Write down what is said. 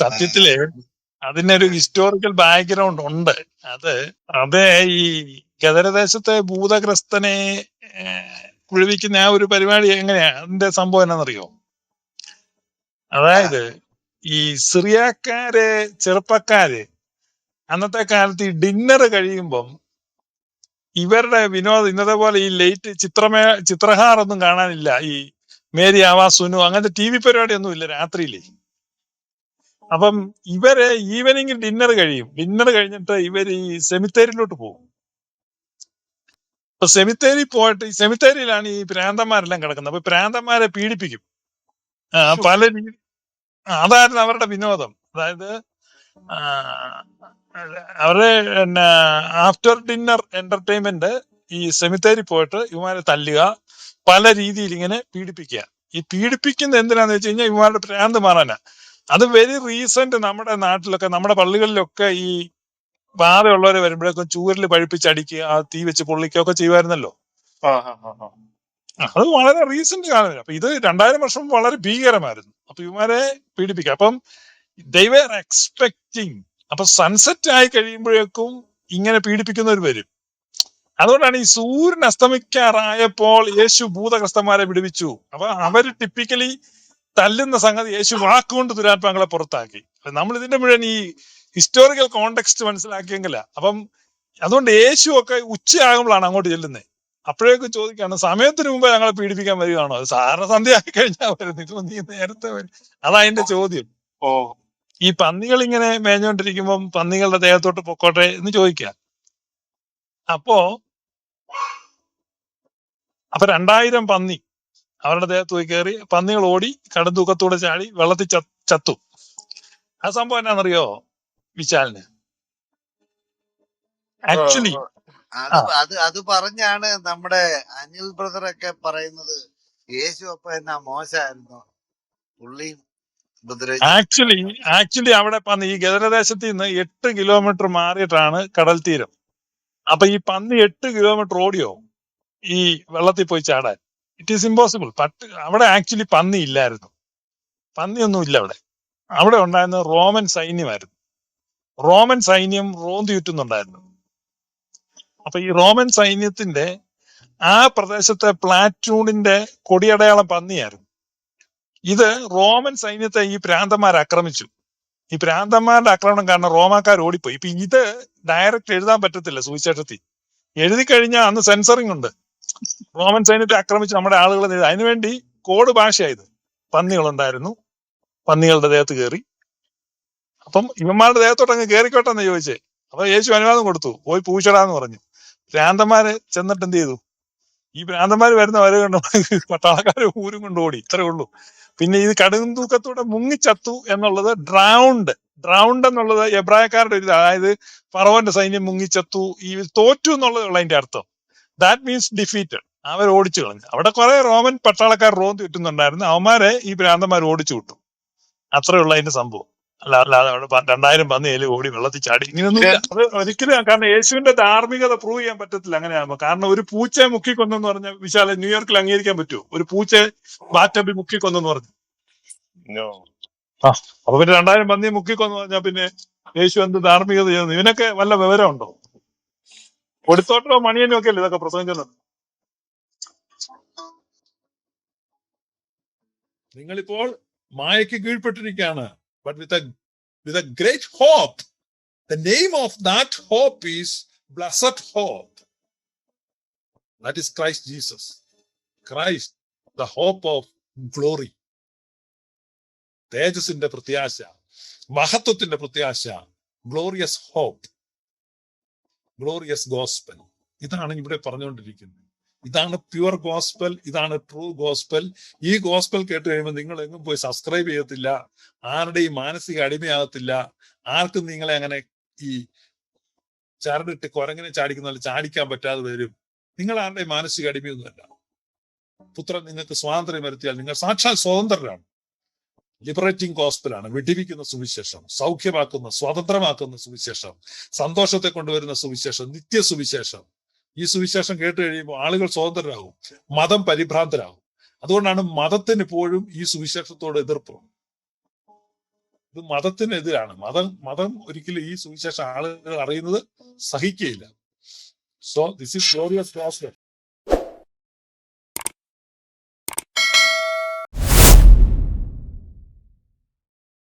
സത്യത്തിൽ അതിനൊരു historical background ഉണ്ട്. അത് അത് ഈ ഗദരദേശത്തെ ഭൂതഗ്രസ്തനെ കുഴിവിക്കുന്ന ആ ഒരു പരിപാടി എങ്ങനെയാ? അതിന്റെ സംഭവം എന്നാണെന്നറിയോ അതായത് ഈ സിറിയാക്കാര് ചെറുപ്പക്കാര് അന്നത്തെ കാലത്ത് ഈ ഡിന്നർ കഴിയുമ്പം ഇവരുടെ വിനോദം ഇന്നത്തെ പോലെ ഈ ലേറ്റ് ചിത്രമേ ചിത്രഹാർ ഒന്നും കാണാനില്ല. ഈ മേരി ആവാസുനു അങ്ങനത്തെ ടി വി പരിപാടിയൊന്നും ഇല്ല രാത്രിയിൽ. അപ്പം ഇവർ ഈവനിങ് ഡിന്നർ കഴിയും. ഡിന്നർ കഴിഞ്ഞിട്ട് ഇവർ ഈ സെമിത്തേരിയിലോട്ട് പോകും. അപ്പൊ സെമിത്തേരി പോയിട്ട് ഈ സെമിത്തേരിയിലാണ് ഈ പ്രാന്തന്മാരെല്ലാം കിടക്കുന്നത്. അപ്പൊ പ്രാന്തന്മാരെ പീഡിപ്പിക്കും. ആ, പല രീതി അതായിരുന്നു അവരുടെ വിനോദം. അതായത് ആ, അവരുടെ പിന്നെ ആഫ്റ്റർ ഡിന്നർ എന്റർടൈൻമെന്റ് ഈ സെമിത്തേരി പോയിട്ട് ഇവന്മാരെ തല്ലുക പല രീതിയിൽ ഇങ്ങനെ പീഡിപ്പിക്കുക. ഈ പീഡിപ്പിക്കുന്നത് എന്തിനാന്ന് വെച്ച് കഴിഞ്ഞാൽ ഇവന്മാരുടെ പ്രാന്ത് മാറാനാ. അത് വെരി റീസെന്റ് നമ്മുടെ നാട്ടിലൊക്കെ നമ്മുടെ പള്ളികളിലൊക്കെ ഈ ബാധയുള്ളവരെ വരുമ്പോഴേക്കും ചൂരിൽ പഴിപ്പിച്ചടിക്കുക ആ തീ വെച്ച് പൊള്ളിക്കുക ഒക്കെ ചെയ്യുമായിരുന്നല്ലോ അത് വളരെ റീസെന്റ് കാലം. അപ്പൊ ഇത് രണ്ടായിരം വർഷം വളരെ ഭീകരമായിരുന്നു. അപ്പൊ ഇവരെ പീഡിപ്പിക്കുക. അപ്പം ദൈവർ എക്സ്പെക്ടിങ് അപ്പൊ സൺസെറ്റ് ആയി കഴിയുമ്പോഴേക്കും ഇങ്ങനെ പീഡിപ്പിക്കുന്നവർ വരും. അതുകൊണ്ടാണ് ഈ സൂര്യൻ അസ്തമിക്കാറായപ്പോൾ യേശു ഭൂതഗ്രസ്തന്മാരെ വിടുവിച്ചു. അപ്പൊ അവർ ടിപ്പിക്കലി തല്ലുന്ന സംഗതി യേശു വാക്കുകൊണ്ട് ദുരാത്മാങ്ങളെ പുറത്താക്കി. നമ്മൾ ഇതിന്റെ മുഴുവൻ ഈ ഹിസ്റ്റോറിക്കൽ കോണ്ടെക്സ്റ്റ് മനസ്സിലാക്കിയെങ്കില. അപ്പം അതുകൊണ്ട് യേശു ഒക്കെ ഉച്ചയാകുമ്പോഴാണ് അങ്ങോട്ട് ചെല്ലുന്നത് അപ്പോഴേക്കും ചോദിക്കാണ് സമയത്തിന് മുമ്പ് ഞങ്ങളെ പീഡിപ്പിക്കാൻ വരികയാണോ? അത് സാറിന് സന്ധ്യ ആയി കഴിഞ്ഞാൽ വരുന്നു നീ നേരത്തെ വരും. അതാ അതിന്റെ ചോദ്യം. ഓ. ഈ പന്നികൾ ഇങ്ങനെ മേഞ്ഞോണ്ടിരിക്കുമ്പം പന്നികളുടെ ദേഹത്തോട്ട് പൊക്കോട്ടെ എന്ന് ചോദിക്കുക അപ്പോ അപ്പൊ രണ്ടായിരം പന്നി അവരുടെ ദേഹത്ത് പോയി കയറി പന്നികൾ ഓടി കടന്തൂക്കത്തൂടെ ചാടി വെള്ളത്തിൽ ചത്തു. ആ സംഭവം എന്നാണെന്നറിയോ വിശാലിന്. ആക്ച്വലി അത് അത് പറഞ്ഞാണ് നമ്മുടെ അനിൽ ബ്രദർ ഒക്കെ പറയുന്നത് യേശു അപ്പ എന്നാ മോശമായിരുന്നു പുള്ളിയും ആക്ച്വലി ആക്ച്വലി അവിടെ പന്നി ഈ ഗദരദേശത്ത് നിന്ന് എട്ട് കിലോമീറ്റർ മാറിയിട്ടാണ് കടൽ തീരം അപ്പൊ ഈ പന്നി എട്ട് കിലോമീറ്റർ ഓടിയോ? ഈ വെള്ളത്തിൽ പോയി ചാടാൻ. ഇറ്റ് ഈസ് ഇമ്പോസിബിൾ പട്ട് അവിടെ ആക്ച്വലി പന്നി ഇല്ലായിരുന്നു. പന്നിയൊന്നും ഇല്ല അവിടെ. അവിടെ ഉണ്ടായിരുന്ന റോമൻ സൈന്യമായിരുന്നു. റോമൻ സൈന്യം റോന്തി ചുറ്റുന്നുണ്ടായിരുന്നു. അപ്പൊ ഈ റോമൻ സൈന്യത്തിന്റെ ആ പ്രദേശത്തെ പ്ലാറ്റൂണിന്റെ കൊടിയടയാളം പന്നിയായിരുന്നു. ഇത് റോമൻ സൈന്യത്തെ ഈ പ്രാന്തന്മാർ ആക്രമിച്ചു. ഈ പ്രാന്തന്മാരുടെ ആക്രമണം കാരണം റോമാക്കാർ ഓടിപ്പോയി. ഇപ്പൊ ഇത് ഡയറക്റ്റ് എഴുതാൻ പറ്റത്തില്ല സുവിശേഷത്തിൽ. എഴുതി കഴിഞ്ഞാൽ അന്ന് സെൻസറിങ് ഉണ്ട്. റോമൻ സൈന്യത്തെ ആക്രമിച്ച് നമ്മുടെ ആളുകളെ നേടി- അതിനുവേണ്ടി കോഡ് ഭാഷയായത്. പന്നികളുണ്ടായിരുന്നു. പന്നികളുടെ ദേഹത്ത് കയറി അപ്പം ഇവന്മാരുടെ ദേഹത്തോട്ട് അങ്ങ് കയറിക്കോട്ടെ എന്ന് ചോദിച്ചേ. അപ്പൊ യേശു അനുവാദം കൊടുത്തു. പോയി പൂച്ചടാന്ന് പറഞ്ഞു. ഭ്രാന്തന്മാരെ ചെന്നിട്ട് എന്ത് ചെയ്തു? ഈ ഭ്രാന്തന്മാര് വരുന്ന വരെ കണ്ടു. പട്ടാളക്കാര് ഊരും കൊണ്ട് ഓടി. ഇത്രേ ഉള്ളൂ. പിന്നെ ഇത് കടും തൂക്കത്തോടെ മുങ്ങിച്ചത്തു എന്നുള്ളത് ഡ്രൗണ്ട് ഡ്രൗണ്ട് എന്നുള്ളത് എബ്രായക്കാരുടെ ഒരു അതായത് ഫറവന്റെ സൈന്യം മുങ്ങിച്ചത്തു. ഈ തോറ്റു എന്നുള്ളതുള്ള അതിന്റെ അർത്ഥം. ദാറ്റ് മീൻസ് ഡിഫീറ്റഡ് അവർ ഓടിച്ചു കളഞ്ഞു. അവിടെ കുറെ റോമൻ പട്ടാളക്കാർ റോം ചുറ്റുന്നുണ്ടായിരുന്നു അവന്മാരെ ഈ ഭ്രാന്തന്മാർ ഓടിച്ചു വിട്ടു. അത്രേ ഉള്ള അതിന്റെ സംഭവം. അല്ല അല്ലാതെ രണ്ടായിരം പന്നിയിൽ ഓടി വെള്ളത്തിൽ ചാടി. ഇങ്ങനെയൊന്നും. അത് ഒരിക്കലും കാരണം യേശുവിന്റെ ധാർമ്മികത പ്രൂവ് ചെയ്യാൻ പറ്റത്തില്ല. അങ്ങനെയാകുമ്പോ കാരണം ഒരു പൂച്ചയെ മുക്കിക്കൊന്നെന്ന് പറഞ്ഞ വിശാല ന്യൂയോർക്കിൽ അംഗീകരിക്കാൻ പറ്റുമോ? ഒരു പൂച്ചയെ ബാറ്റബി മുക്കിക്കൊന്നെന്ന് പറഞ്ഞു. അപ്പൊ പിന്നെ രണ്ടായിരം പന്നിയെ മുക്കിക്കൊന്നു പറഞ്ഞാൽ പിന്നെ യേശു എന്ത് ധാർമ്മികത ചെയ്യുന്നു? ഇവനൊക്കെ വല്ല വിവരമുണ്ടോ? കൊടുത്തോട്ടോ മണിയനും ഒക്കെ അല്ലേ ഇതൊക്കെ പ്രസംഗിക്കുന്നത് നിങ്ങളിപ്പോൾ മായയ്ക്ക് കീഴ്പ്പെട്ടിരിക്കുകയാണ്. But with with a great hope the name of that hope is blessed hope that is Christ Jesus Christ the hope of glory തേജസിന്റെ പ്രത്യാശ മഹത്വത്തിന്റെ പ്രത്യാശ ഗ്ലോറിയസ് ഹോപ്പ് ഗ്ലോറിയസ് ഗോസ്പൽ ഇതാണ് ഇവിടെ പറഞ്ഞുകൊണ്ടിരിക്കുന്നത്. ഇതാണ് പ്യുവർ ഗോസ്പൽ ഇതാണ് ട്രൂ ഗോസ്പൽ ഈ gospel കേട്ട് കഴിയുമ്പോൾ നിങ്ങൾ എങ്ങും പോയി സബ്സ്ക്രൈബ് ചെയ്യത്തില്ല. ആരുടെയും മാനസിക അടിമയാകത്തില്ല. ആർക്കും നിങ്ങളെ അങ്ങനെ ഈ ചരടിട്ട് കുരങ്ങനെ ചാടിക്കുന്ന ചാടിക്കാൻ പറ്റാതെ വരും. നിങ്ങൾ ആരുടെയും മാനസിക അടിമയൊന്നുമല്ല. പുത്രൻ നിങ്ങൾക്ക് സ്വാതന്ത്ര്യം വരുത്തിയാൽ നിങ്ങൾ സാക്ഷാൽ സ്വതന്ത്രരാണ്. ലിബറേറ്റിംഗ് ഗോസ്പലാണ് വിടിവിക്കുന്ന സുവിശേഷം സൗഖ്യമാക്കുന്ന സ്വതന്ത്രമാക്കുന്ന സുവിശേഷം സന്തോഷത്തെ കൊണ്ടുവരുന്ന സുവിശേഷം നിത്യ സുവിശേഷം ഈ സുവിശേഷം കേട്ട് കഴിയുമ്പോൾ ആളുകൾ സ്വതന്ത്രരാകും മതം പരിഭ്രാന്തരാകും. അതുകൊണ്ടാണ് മതത്തിന് ഇപ്പോഴും ഈ സുവിശേഷത്തോട് എതിർപ്പ്. ഇത് മതത്തിനെതിരാണ്. മതം മതം ഒരിക്കലും ഈ സുവിശേഷം ആളുകൾ അറിയുന്നത് സഹിക്കുകയില്ല. So this is glorious gospel